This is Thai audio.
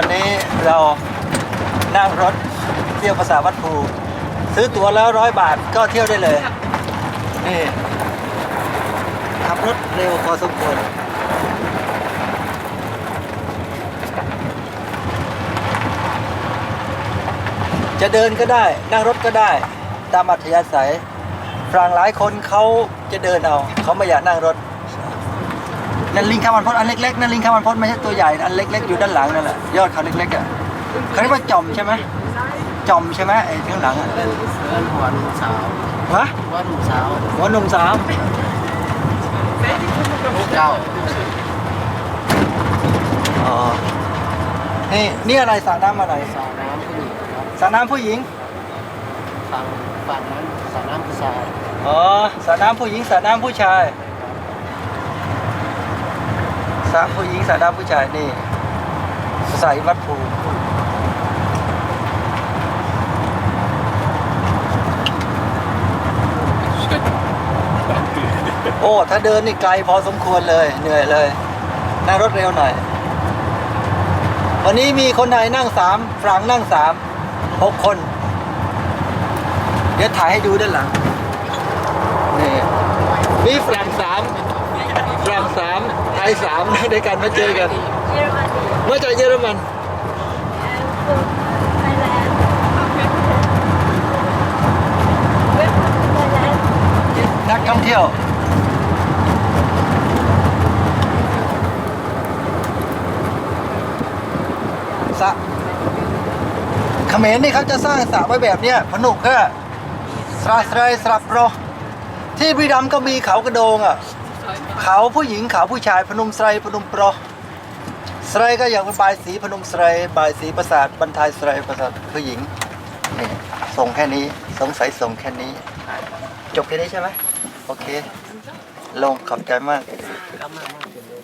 วันนี้เรานั่งรถเที่ยวภาษาวัดภูซื้อตั๋วแล้วร้อยบาทก็เที่ยวได้เลย นี่ขับรถเร็วพอสมควรจะเดินก็ได้ นั่งรถก็ได้ ตามอัธยาศัยฝรั่งหลายคนเขาจะเดินเอา เขาไม่อยากนั่งรถ นั่นลิงข้ามันพดอันเล็กๆนั่นลิงข้ามันพดไม่ใช่ตัวใหญ่อันเล็กๆอยู่ด้านหลังนั่นแหละยอดเขาเล็กๆอะเขาเรียกว่าจอมใช่ไหมจอมใช่ไหมไอ้ข้างหลังอะเล่นเล่นหัวหนุ่มสาววะหัวหนุ่มสาวหัวหนุ่มสาวเจ้าอ๋อนี่นี่อะไรสระน้ำอะไรสาวน้ำผู้หญิงครับสระน้ำผู้หญิงฝั่งฝั่งนั้นสาวน้ำผู้ชายอ๋อสระน้ำผู้หญิงสระน้ำผู้ชาย สระผู้หญิงสระน้ำผู้ชายนี่ใส่วัดภูโอ้ ถ้าเดินนี่ไกลพอสมควรเลย เหนื่อยเลย นั่งรถเร็วหน่อย วันนี้มีคนไทยนั่งสามฝรั่งนั่งสามหกคน เดี๋ยวถ่ายให้ดูด้านหลัง นี่มีฝรั่งสามฝรั่งสาม ไทยสามด้วยกันมาเจอกัน เยอรมนีมาจากเยอรมัน ไทยแลนด์เว็บไทยแลนด์นักท่องเที่ยว สระเขมรนี่เขาจะสร้างสระไว้แบบเนี้ยพนุกก็สระสรสระโปรที่บุรีรัมย์ก็มีเขากระโดงอะ เขาผู้หญิงเขาผู้ชายพนมไสรพนมโปรไสรก็อย่างบายสีพนมไสรบายสีประสาทบรรทายไสรประสาทผู้หญิงนี่ส่งแค่นี้สงสัยส่งแค่นี้ จบแค่นี้ใช่ไหมโอเค ลงขอบใจมาก